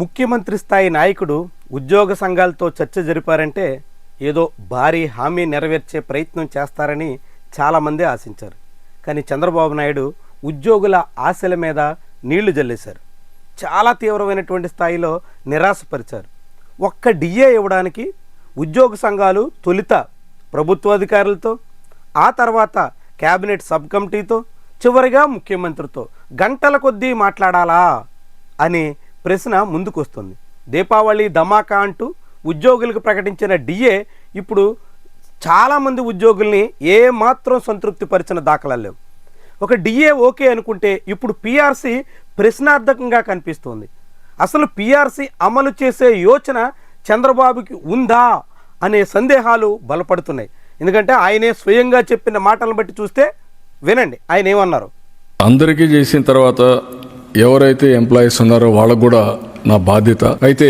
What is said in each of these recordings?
ముఖ్యమంత్రి స్థాయి నాయకుడు ఉద్యోగ సంఘాలతో చర్చ జరిపారంటే ఏదో భారీ హామీ నెరవేర్చే ప్రయత్నం చేస్తారని చాలామంది ఆశించారు. కానీ చంద్రబాబు నాయుడు ఉద్యోగుల ఆశల మీద నీళ్ళు జల్లేశారు. చాలా తీవ్రమైనటువంటి స్థాయిలో నిరాశపరిచారు. ఒక్క డిఏ ఇవ్వడానికి ఉద్యోగ సంఘాలు తొలుత ప్రభుత్వాధికారులతో ఆ తర్వాత కేబినెట్ సబ్ కమిటీతో చివరిగా ముఖ్యమంత్రితో గంటల కొద్దీ మాట్లాడాలా అని ప్రశ్న ముందుకొస్తుంది. దీపావళి ధమాకా అంటూ ఉద్యోగులకు ప్రకటించిన డిఏ ఇప్పుడు చాలామంది ఉద్యోగుల్ని ఏమాత్రం సంతృప్తిపరిచిన దాఖలాలు లేవు. ఒక డిఏ ఓకే అనుకుంటే ఇప్పుడు పిఆర్సీ ప్రశ్నార్థకంగా కనిపిస్తోంది. అసలు పిఆర్సీ అమలు చేసే యోచన చంద్రబాబుకి ఉందా అనే సందేహాలు బలపడుతున్నాయి. ఎందుకంటే ఆయనే స్వయంగా చెప్పిన మాటలను బట్టి చూస్తే వినండి ఆయన ఏమన్నారు? అందరికీ చేసిన తర్వాత ఎవరైతే ఎంప్లాయీస్ ఉన్నారో వాళ్ళకు కూడా నా బాధ్యత. అయితే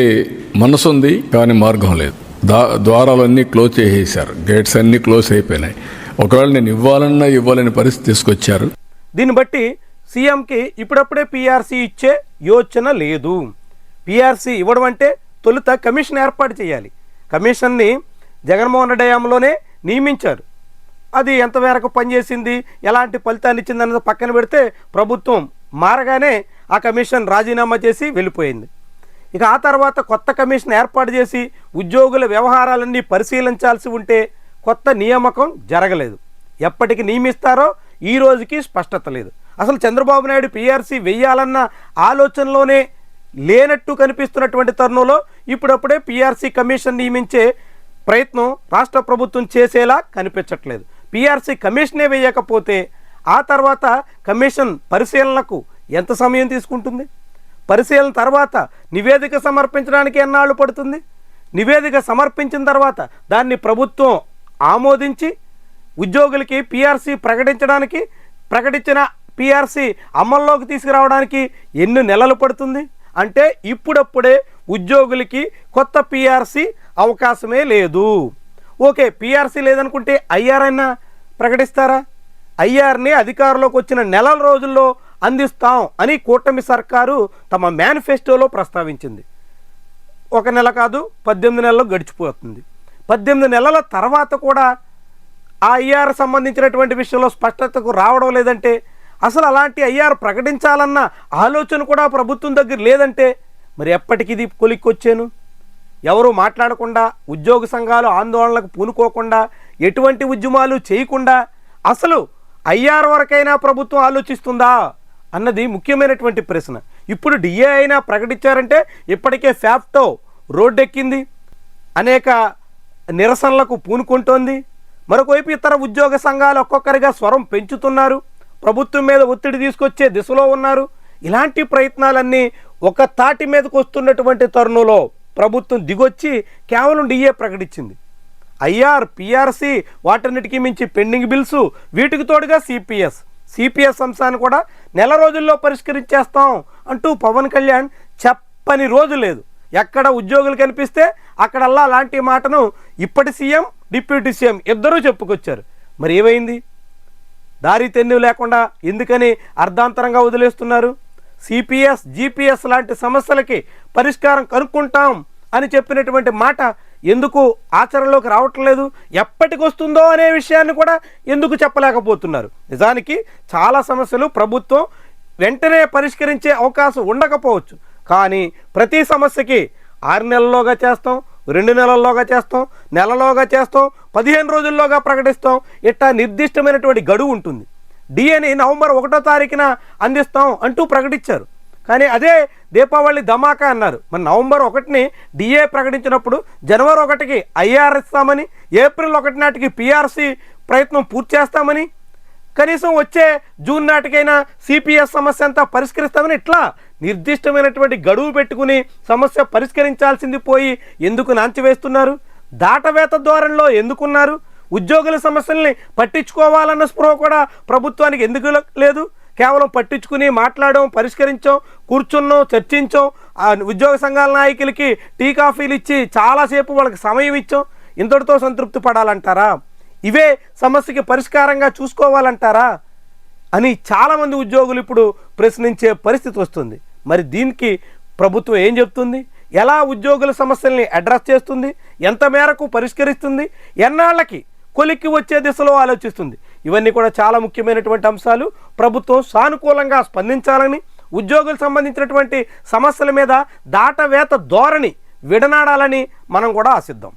మనసు ఉంది కానీ మార్గం లేదు. దా ద్వారాలన్నీ క్లోజ్ చేసేసారు గేట్స్ అన్నీ క్లోజ్ అయిపోయినాయి. ఒకవేళ నేను ఇవ్వాలన్నా ఇవ్వాలని పరిస్థితి తీసుకొచ్చారు. దీన్ని బట్టి సీఎంకి ఇప్పుడప్పుడే పీఆర్సీ ఇచ్చే యోచన లేదు. పీఆర్సీ ఇవ్వడం అంటే తొలుత కమిషన్ ఏర్పాటు చేయాలి. కమిషన్ని జగన్మోహన్ రెడ్డి హయాంలోనే నియమించారు. అది ఎంతమేరకు పనిచేసింది ఎలాంటి ఫలితాన్ని ఇచ్చిందన్నది పక్కన పెడితే ప్రభుత్వం మారగానే ఆ కమిషన్ రాజీనామా చేసి వెళ్ళిపోయింది. ఇక ఆ తర్వాత కొత్త కమిషన్ ఏర్పాటు చేసి ఉద్యోగుల వ్యవహారాలన్నీ పరిశీలించాల్సి ఉంటే కొత్త నియామకం జరగలేదు. ఎప్పటికి నియమిస్తారో ఈ రోజుకి స్పష్టత లేదు. అసలు చంద్రబాబు నాయుడు పీఆర్సీ వెయ్యాలన్న ఆలోచనలోనే లేనట్టు కనిపిస్తున్నటువంటి తరుణంలో ఇప్పుడప్పుడే పీఆర్సీ కమిషన్ నియమించే ప్రయత్నం రాష్ట్ర ప్రభుత్వం చేసేలా కనిపించట్లేదు. పీఆర్సీ కమిషనే వేయకపోతే ఆ తర్వాత కమిషన్ పరిశీలనకు ఎంత సమయం తీసుకుంటుంది? పరిశీలన తర్వాత నివేదిక సమర్పించడానికి ఎన్నాళ్ళు పడుతుంది? నివేదిక సమర్పించిన తర్వాత దాన్ని ప్రభుత్వం ఆమోదించి ఉద్యోగులకి పిఆర్సీ ప్రకటించడానికి ప్రకటించిన పిఆర్సీ అమల్లోకి తీసుకురావడానికి ఎన్ని నెలలు పడుతుంది? అంటే ఇప్పుడప్పుడే ఉద్యోగులకి కొత్త పిఆర్సీ అవకాశమే లేదు. ఓకే పిఆర్సీ లేదనుకుంటే ఐఆర్ అయినా ప్రకటిస్తారా? ఐఆర్ని అధికారంలోకి వచ్చిన నెల రోజుల్లో అందిస్తాం అని కూటమి సర్కారు తమ మేనిఫెస్టోలో ప్రస్తావించింది. ఒక నెల కాదు పద్దెనిమిది నెలలు గడిచిపోతుంది. పద్దెనిమిది నెలల తర్వాత కూడా ఆ ఐఆర్ సంబంధించినటువంటి విషయంలో స్పష్టతకు రావడం లేదంటే అసలు అలాంటి ఐఆర్ ప్రకటించాలన్న ఆలోచన కూడా ప్రభుత్వం దగ్గర లేదంటే మరి ఎప్పటికి ఇది కొలిక్కొచ్చాను? ఎవరు మాట్లాడకుండా ఉద్యోగ సంఘాలు ఆందోళనలకు పూనుకోకుండా ఎటువంటి ఉద్యమాలు చేయకుండా అసలు ఐఆర్ వరకైనా ప్రభుత్వం ఆలోచిస్తుందా? అన్నది ముఖ్యమైనటువంటి ప్రశ్న. ఇప్పుడు డిఏ అయినా ప్రకటించారంటే ఇప్పటికే ఫ్యాప్టో రోడ్డెక్కింది. అనేక నిరసనలకు పూనుకుంటోంది. మరొకవైపు ఇతర ఉద్యోగ సంఘాలు ఒక్కొక్కరిగా స్వరం పెంచుతున్నారు. ప్రభుత్వం మీద ఒత్తిడి తీసుకొచ్చే దిశలో ఉన్నారు. ఇలాంటి ప్రయత్నాలన్నీ ఒక తాటి మీదకు వస్తున్నటువంటి తరుణంలో ప్రభుత్వం దిగొచ్చి కేవలం డిఏ ప్రకటించింది. ఐఆర్ పిఆర్సి వాటన్నిటికీ మించి పెండింగ్ బిల్స్ వీటికి తోడుగా సిపిఎస్. సిపిఎస్ అంశాన్ని కూడా నెల రోజుల్లో పరిష్కరించేస్తాం అంటూ పవన్ కళ్యాణ్ చెప్పని రోజు లేదు. ఎక్కడ ఉద్యోగులు కనిపిస్తే అక్కడల్లా అలాంటి మాటను ఇప్పటి సీఎం డిప్యూటీ సీఎం ఇద్దరూ చెప్పుకొచ్చారు. మరి ఏమైంది? దారి తెన్ను లేకుండా ఎందుకని అర్ధాంతరంగా వదిలేస్తున్నారు? సిపిఎస్ జిపిఎస్ లాంటి సమస్యలకి పరిష్కారం కనుక్కుంటాం అని చెప్పినటువంటి మాట ఎందుకు ఆచరణలోకి రావట్లేదు? ఎప్పటికి వస్తుందో అనే విషయాన్ని కూడా ఎందుకు చెప్పలేకపోతున్నారు? నిజానికి చాలా సమస్యలు ప్రభుత్వం వెంటనే పరిష్కరించే అవకాశం ఉండకపోవచ్చు. కానీ ప్రతి సమస్యకి ఆరు నెలల్లోగా చేస్తాం రెండు నెలల్లోగా చేస్తాం నెలలోగా చేస్తాం పదిహేను రోజుల్లోగా ప్రకటిస్తాం. ఇట్టా నిర్దిష్టమైనటువంటి గడువు ఉంటుంది. డిఏని నవంబర్ ఒకటో తారీఖున అందిస్తాం అంటూ ప్రకటించారు. కానీ అదే దీపావళి ధమాకా అన్నారు. మరి నవంబర్ ఒకటిని డిఏ ప్రకటించినప్పుడు జనవరి ఒకటికి ఐఆర్ ఇస్తామని ఏప్రిల్ ఒకటి నాటికి పిఆర్సీ ప్రయత్నం పూర్తి చేస్తామని కనీసం వచ్చే జూన్ నాటికైనా సిపిఎస్ సమస్య అంతా పరిష్కరిస్తామని ఇట్లా నిర్దిష్టమైనటువంటి గడువు పెట్టుకుని సమస్య పరిష్కరించాల్సింది పోయి ఎందుకు నాంచివేస్తున్నారు? దాటవేత ద్వారంలో ఎందుకున్నారు? ఉద్యోగుల సమస్యల్ని పట్టించుకోవాలన్న స్పృహ కూడా ప్రభుత్వానికి ఎందుకు లేదు? కేవలం పట్టించుకుని మాట్లాడడం పరిష్కరించాం కూర్చున్నాం చర్చించాం. ఉద్యోగ సంఘాల నాయకులకి టీ కాఫీలు ఇచ్చి చాలాసేపు వాళ్ళకి సమయం ఇచ్చాం. ఇంతటితో సంతృప్తి పడాలంటారా? ఇవే సమస్యకి పరిష్కారంగా చూసుకోవాలంటారా? అని చాలామంది ఉద్యోగులు ఇప్పుడు ప్రశ్నించే పరిస్థితి వస్తుంది. మరి దీనికి ప్రభుత్వం ఏం చెప్తుంది? ఎలా ఉద్యోగుల సమస్యల్ని అడ్రస్ చేస్తుంది? ఎంత మేరకు పరిష్కరిస్తుంది? ఎన్నాళ్ళకి కొలిక్కి వచ్చే దిశలో ఆలోచిస్తుంది? ఇవన్నీ కూడా చాలా ముఖ్యమైనటువంటి అంశాలు. ప్రభుత్వం సానుకూలంగా స్పందించాలని ఉద్యోగులకు సంబంధించినటువంటి సమస్యల మీద దాటవేత ధోరణి విడనాడాలని మనం కూడా ఆశిద్దాం.